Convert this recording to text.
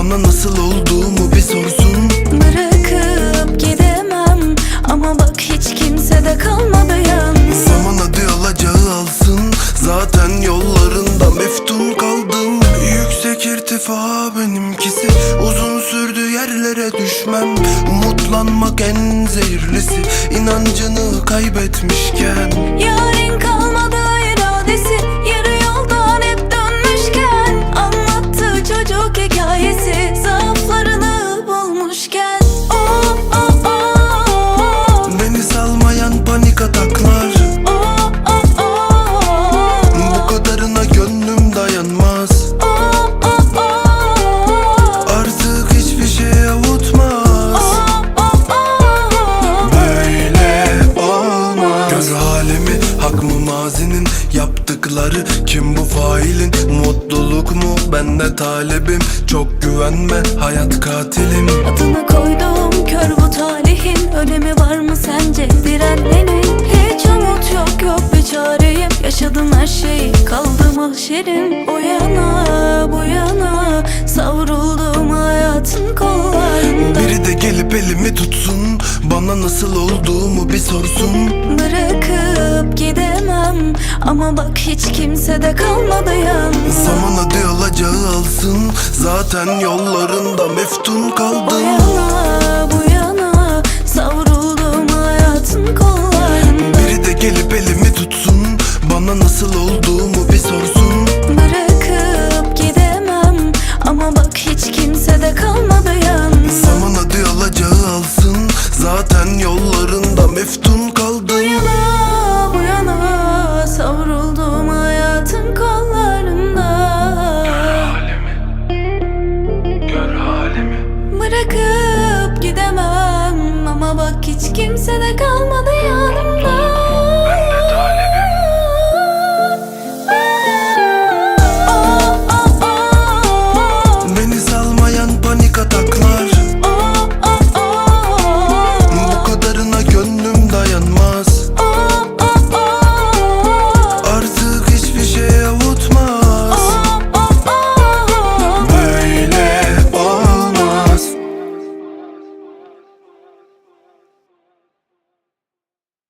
Bana nasıl olduğumu bir sorsun. Bırakıp gidemem. Ama bak hiç kimse de kalmadı yalnız. Zaman hadi alacağı alsın. Zaten yollarında meftun kaldım. Yüksek irtifa benimkisi. Uzun sürdü yerlere düşmem. Umutlanmak en zehirlisi. İnancını kaybetmişken. Yarın kalmadı salmayan panik ataklar. Bu kadarına gönlüm dayanmaz. Artık hiçbir şey avutmaz Böyle olmaz. Gör halimi hak mı mazinin yaptıkları Kim bu failin? Mutluluk mu? Ben de talibim Çok güvenme hayat katilim. Adını koydum kör bu talihin. Önemi var mı sence? Direnmenin mahşerim O yana bu yana. Savruldum hayatın kollarında. Biri de gelip elimi tutsun Bana nasıl olduğumu bir sorsun. Bırakıp gidemem Ama bak hiç kimse de kalmadı yalnız. Zaman hadi alacağı alsın Zaten yollarında meftun O kaldım yana bu yana Savruldum hayatın kollarında. Biri de gelip elimi tutsun Bana nasıl olduğumu bir sorsun Ama bak hiç kimse de kalmadı yalnız. Zaman hadi alacağı alsın. Zaten yollarında meftun Bu kaldım yana bu yana Savruldum hayatın kollarında. Halimi. Gör halimi. Bırakıp gidemem. Ama bak hiç kimse de kalmadı